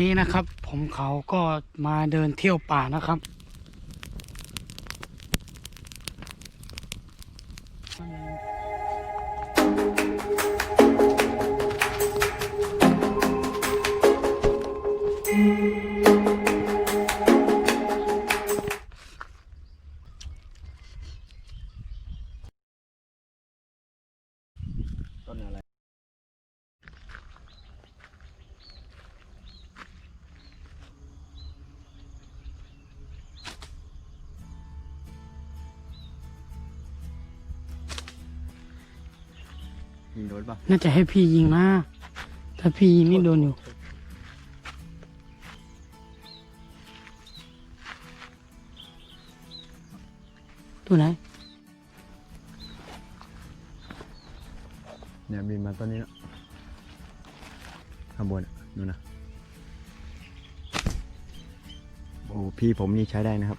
นี้นะครับ ผมเขาก็มาเดินเที่ยวป่านะครับ โดนปะน่าจะให้พี่ยิงนะถ้าพี่ยิงนี่โดนอยู่ตัวไหนเนี่ยบินมาต้นนี้แล้วข้างบนอะนู่นนะโอ้พี่ผมนี่ใช้ได้นะครับ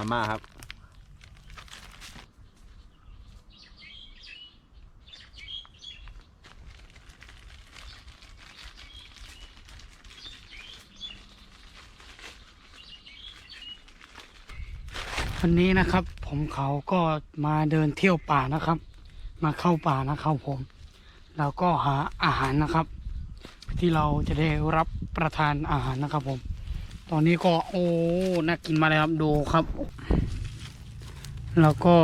มาม่าครับ วันนี้นะครับ ผมเขาก็มาเดินเที่ยวป่านะครับ มาเข้าป่านะครับผม แล้วก็หาอาหารนะครับ ที่เราจะได้รับประทานอาหารนะครับผม ตอนนี้ก็โอ้น่ากินมาเลยครับดูครับ แล้วก็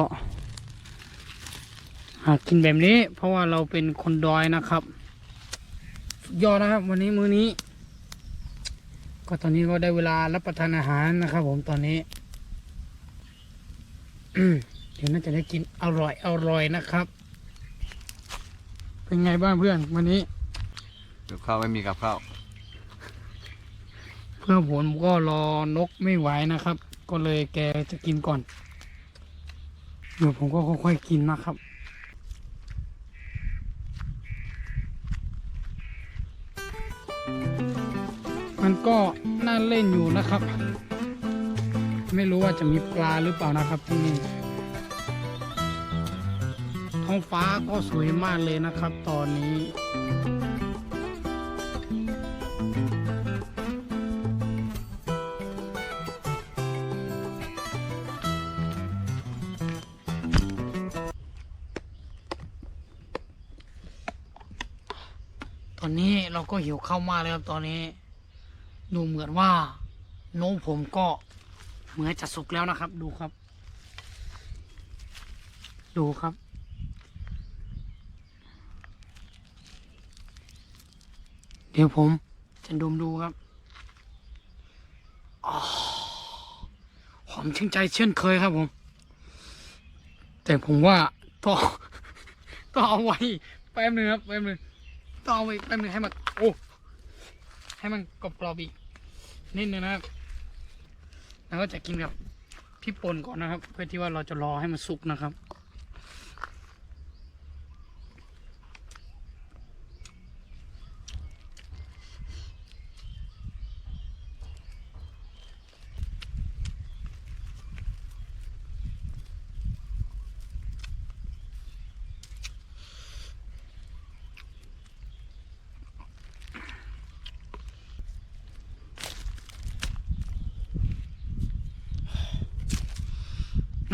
หากินแบบนี้ เพราะว่าเราเป็นคนดอยนะครับ ยอดนะครับ วันนี้มื้อนี้ ก็ตอนนี้ก็ได้เวลารับประทานอาหารนะครับ ผมตอนนี้เดี๋ยวน่าจะได้กินอร่อยอร่อยนะครับ เป็นไงบ้างเพื่อนวันนี้กับข้าวไม่มีกับข้าว พื่อผมก็รอนกไม่ไหวนะครับ ก็เลยแกจะกินก่อนเดี๋ยวผมก็ค่อยๆกินนะครับมันก็น่าเล่นอยู่นะครับ ไม่รู้ว่าจะมีปลาหรือเปล่านะครับที่นี่ท้องฟ้าก็สวยมากเลยนะครับ ตอนนี้ อนนี้เราก็หิวข้าวมากเลยครับตอนนี้ ดูเหมือนว่าโน้มผมก็เหมือนจะสุกแล้วนะครับ ดูครับ ดูครับ เดี๋ยวผมจะดมดูครับหอมชื่นใจเช่นเคยครับผม แต่ผมว่าต้องต้องเอาไว้แป๊บหนึงครับแป๊บหนึง ต้องเอาไปแป๊บนึงให้มันโอ้ให้มันกรอบๆอีกนิดนึงนะครับแล้วก็จะกินกับพี่ป่นก่อนนะครับ เพื่อที่ว่าเราจะรอให้มันสุกนะครับ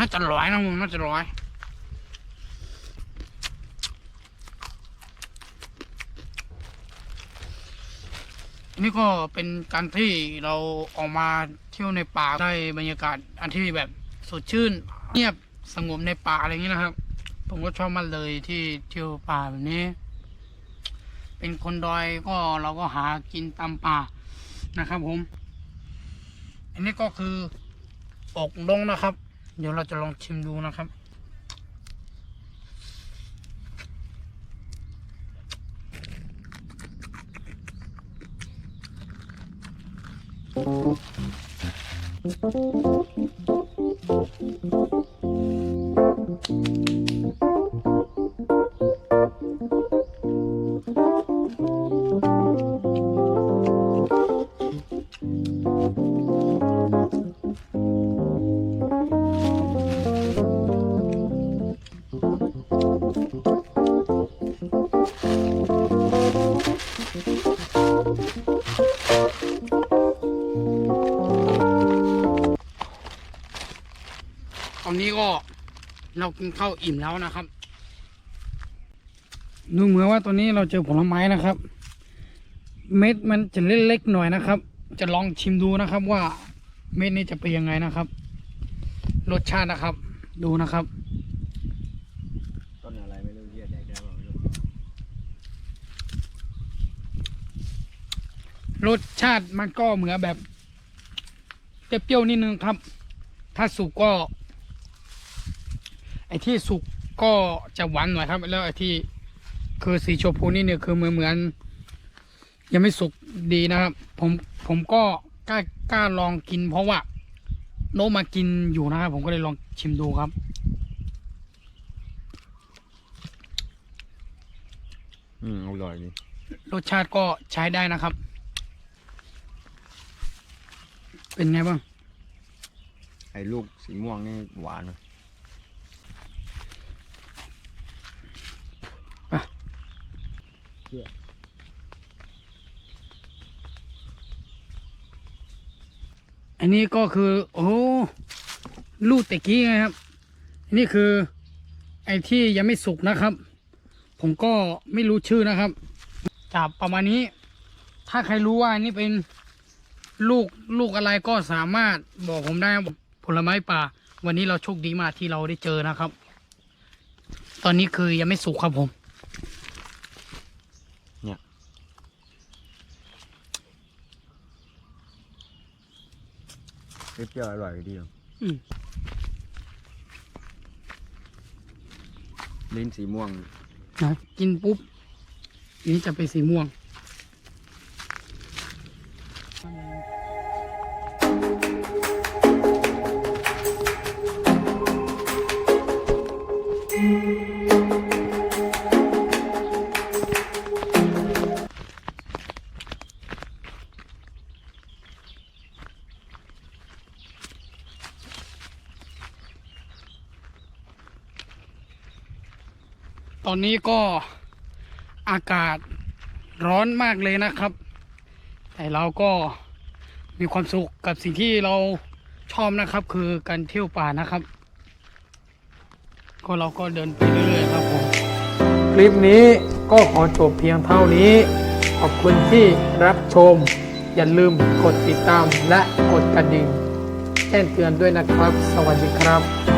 น่าจะร้อยนะมึงน่าจะร้อยนี่ก็เป็นการที่เราออกมาเที่ยวในป่าได้บรรยากาศอันที่แบบสดชื่น เงียบสงบในป่าอะไรอย่างนี้นะครับ ผมก็ชอบมากเลยที่เที่ยวป่าแบบนี้ เป็นคนดอยก็เราก็หากินตามป่านะครับผม อันนี้ก็คืออกลงนะครับ เดี๋ยวเราจะลองชิมดูนะครับต อนนี้ก็เรากินข้าวอิ่มแล้วนะครับ ดูเหมือนว่าตัวนี้เราเจอผลไม้นะครับ เม็ดมันจะเล็กๆหน่อยนะครับ จะลองชิมดูนะครับว่าเม็ดนี้จะเป็นยังไงนะครับ รสชาตินะครับ ดูนะครับต้นอะไรไม่รู้เยียดใหญ่ได้ไม่รู้รสชาติมันก็เหมือนแบบเปรี้ยวนิดนึงครับ ถ้าสุกก็ ไอ้ที่สุกก็จะหวานหน่อยครับ แล้วไอ้ที่คือสีชมพูนี่เนี่ยคือเหมือนเหมือน ยังไม่สุกดีนะครับ ผมผมก็กล้ากล้าลองกิน เพราะว่าโนตมากินอยู่นะครับ ผมก็เลยลองชิมดูครับ อืมอร่อยดีรสชาติก็ใช้ได้นะครับ เป็นไงบ้าง ไอ้ลูกสีม่วงนี่หวาน นะอันนี้ก็คือ โอ้ลูกตะกี้ไงครับนนี้คือ ไอ้ที่ยังไม่สุกนะครับ ผมก็ไม่รู้ชื่อนะครับจับประมาณนี้ ถ้าใครรู้ว่านนี้เป็นลูกลูกอะไรก็สามารถบอกผมได้ผลไม้ป่า วันนี้เราโชคดีมากที่เราได้เจอนะครับ ตอนนี้คือยังไม่สุกครับผม เปรี้ยวๆอร่อยดีอะอืมลิ้นสีม่วง นะกินปุ๊บอันนี้จะเป็นสีม่วง อนนี้ก็อากาศร้อนมากเลยนะครับ แต่เราก็มีความสุขกับสิ่งที่เราชอบนะครับ คือการเที่ยวป่านะครับ ก็เราก็เดินไปเรื่อยๆครับผมคลิปนี้ก็ขอจบเพียงเท่านี้ ขอบคุณที่รับชม อย่าลืมกดติดตามและกดกระดิ่งแจ้งเตือนด้วยนะครับ สวัสดีครับ